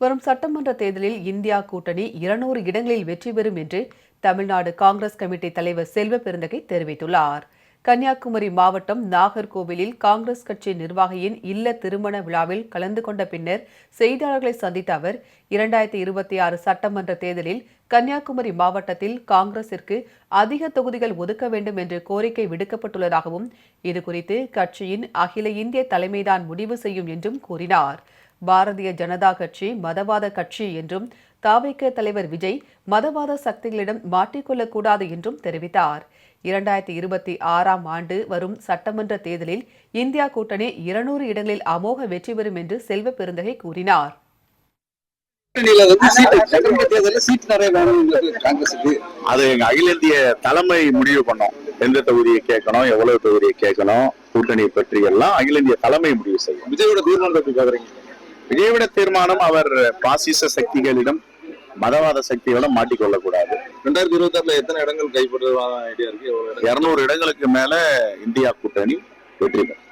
வரும் சட்டமன்ற தேர்தலில் இந்தியா கூட்டணி இருநூறு இடங்களில் வெற்றி பெறும் என்று தமிழ்நாடு காங்கிரஸ் கமிட்டி தலைவர் செல்வ பெருந்தகை தெரிவித்துள்ளார். கன்னியாகுமரி மாவட்டம் நாகர்கோவிலில் காங்கிரஸ் கட்சி நிர்வாகியின் இல்ல திருமண விழாவில் கலந்து கொண்ட பின்னர் செய்தியாளர்களை சந்தித்த அவர் இரண்டாயிரத்தி இருபத்தி ஆறு சட்டமன்ற தேர்தலில் கன்னியாகுமரி மாவட்டத்தில் காங்கிரசிற்கு அதிக தொகுதிகள் ஒதுக்க வேண்டும் என்று கோரிக்கை விடுக்கப்பட்டுள்ளதாகவும் இதுகுறித்து கட்சியின் அகில இந்திய தலைமைதான் முடிவு செய்யும் என்றும் கூறினார். பாரதிய ஜனதா கட்சி மதவாத கட்சி என்றும் தாவைக்க தலைவர் விஜய் மதவாத சக்திகளிடம் மாட்டிக்கொள்ளக்கூடாது என்றும் தெரிவித்தார். இரண்டாயிரத்தி இருபத்தி ஆறாம் ஆண்டு வரும் சட்டமன்ற தேர்தலில் இந்தியா கூட்டணி இருநூறு இடங்களில் அமோக வெற்றி பெறும் என்று செல்வ பெருந்தகை கூறினார். அது எங்க அகில இந்திய தலைமை முடிவு பண்ணோம். எந்த தொகுதியை கேட்கணும் எவ்வளவு தொகுதியை கேட்கணும் கூட்டணியை பற்றி எல்லாம் அகில இந்திய தலைமை முடிவு செய்யும். விஜயோட தீர்மானத்தை பாக்குறீங்க விஜயவிட தீர்மானம் அவர் பாசிச சக்திகளிடம் மதவாத சக்திகளிடம் மாட்டிக்கொள்ளக்கூடாது. ரெண்டாயிரத்தி இருபத்தி ஆறுல எத்தனை இடங்கள் கைப்பற்றுறதா ஐடியா இருக்கு? இருநூறு இடங்களுக்கு மேல இந்தியா கூட்டணி வெற்றி பெறும்.